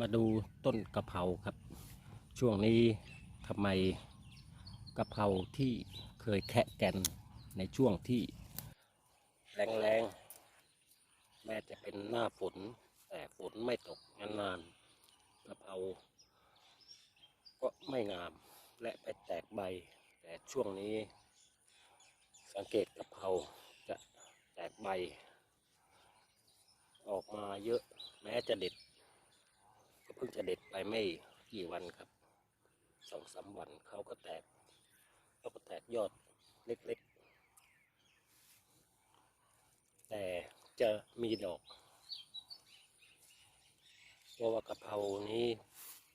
มาดูต้นกะเพราครับ ช่วงนี้ทำไมกะเพราที่เคยแคะแกนในช่วงที่แรงๆแม้จะเป็นหน้าฝน แต่ฝนไม่ตกนานๆกะเพราก็ไม่งามและไปแตกใบ แต่ช่วงนี้ สังเกตกะเพราจะแตกใบ ออกมาเยอะแม้จะเด็ด เพิ่งจะเด็ดไปไม่กี่วันครับสองสามวันเขาก็แตกเขาก็แตกยอดเล็กๆ แต่จะมีดอกเพราะว่ากะเพรานี้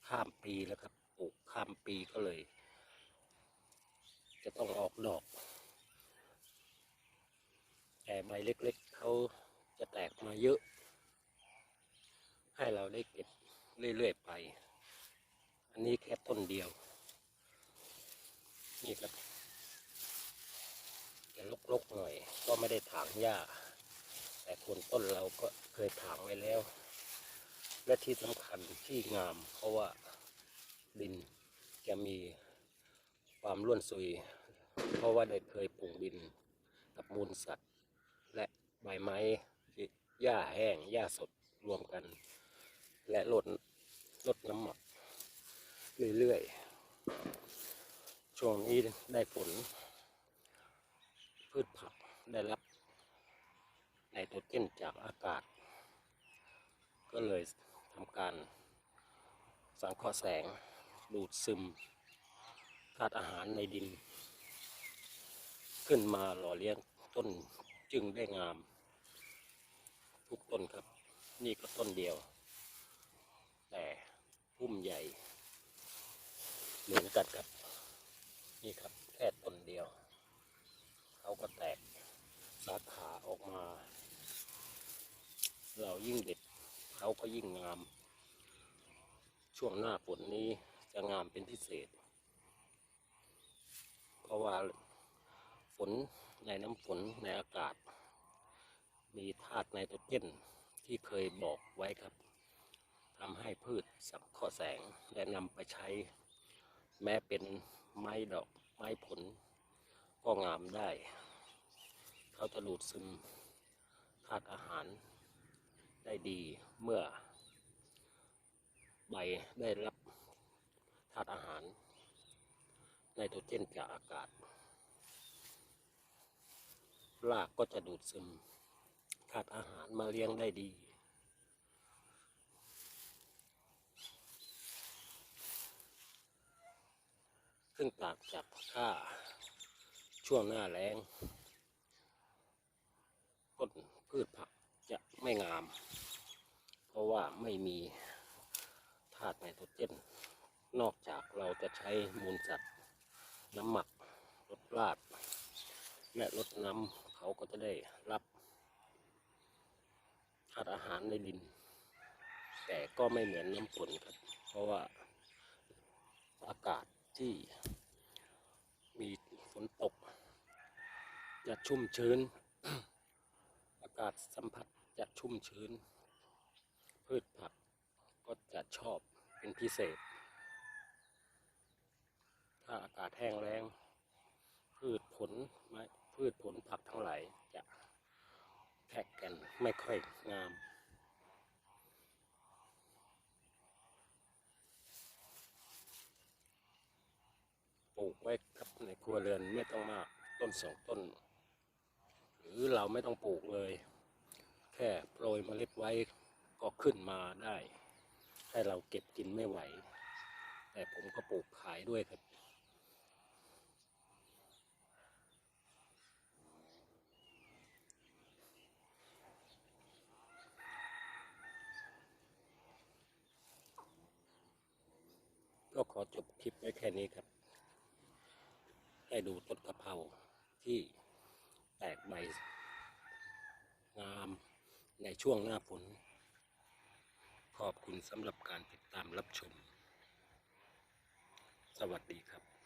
ข้ามปีแล้วครับปลูกข้ามปีก็เลย จะต้องออกดอก แต่ใบเล็กๆเขาจะแตกมาเยอะ ให้เราได้เก็บ เรื่อยๆไป อันนี้แค่ต้นเดียว นี่ครับจะลกๆหน่อย ก็ไม่ได้ถางหญ้า แต่คนต้นเราก็เคยถางไว้แล้ว และที่สำคัญที่งาม เพราะว่าดินจะมีความร่วนซุย เพราะว่าได้เคยปลูกดินกับมูลสัตว์ และใบไม้หญ้าแห้งหญ้าสดรวมกัน และลด ลดน้ำหมักเรื่อยๆ ช่วงนี้ได้ฝนพืชผักได้รับไนโตรเจนจากอากาศ ก็เลยทำการสังเคราะห์แสงดูดซึมธาตุอาหารในดิน ขึ้นมาหล่อเลี้ยงต้นจึงได้งาม ทุกต้นครับ นี่ก็ต้นเดียว พุ่มใหญ่เหมือนกันครับ นี่ครับ แค่ต้นเดียวเขาก็แตกสาขาออกมา เรายิ่งเด็ดเขาก็ยิ่งงาม ช่วงหน้าฝนนี้จะงามเป็นพิเศษ เพราะว่าฝนในน้ำฝนในอากาศ มีธาตุไนโตรเจนที่เคยบอกไว้ครับ ทำให้พืชสังเคราะห์แสงและนำไปใช้ แม้เป็นไม้ดอกไม้ผล ก็งามได้ เขาจะดูดซึมธาตุอาหารได้ดีเมื่อ ใบได้รับธาตุอาหารไนโตรเจนจากอากาศรากก็จะดูดซึมธาตุอาหารมาเลี้ยงได้ดี ซึ่งต่างจากถ้าช่วงหน้าแล้งต้นพืชผักจะไม่งาม เพราะว่าไม่มีธาตุไนโตรเจน นอกจากเราจะใช้มูลสัตว์น้ำหมักลดรากและลดน้ำเขาก็จะได้รับธาตุอาหารในดิน แต่ก็ไม่เหมือนน้ำฝนครับ เพราะว่าอากาศ ที่มีฝนตก จะชุ่มชื้น อากาศสัมผัสจะชุ่มชื้น พืชผักก็จะชอบเป็นพิเศษ ถ้าอากาศแห้งแล้ง พืชผลไม้พืชผลผักทั้งหลายจะแทกกันไม่ค่อยงาม ลูกไว้ครับในครัวเรือนไม่ต้องมากต้นสองต้น หรือเราไม่ต้องปลูกเลย แค่โปรยเมล็ดไว้ก็ขึ้นมาได้ ให้เราเก็บกินไม่ไหว แต่ผมก็ปลูกขายด้วยครับก็ขอจบคลิปไว้แค่นี้ครับ ให้ดูต้นกะเพราที่แตกใบงามในช่วงหน้าฝน ขอบคุณสำหรับการติดตามรับชม สวัสดีครับ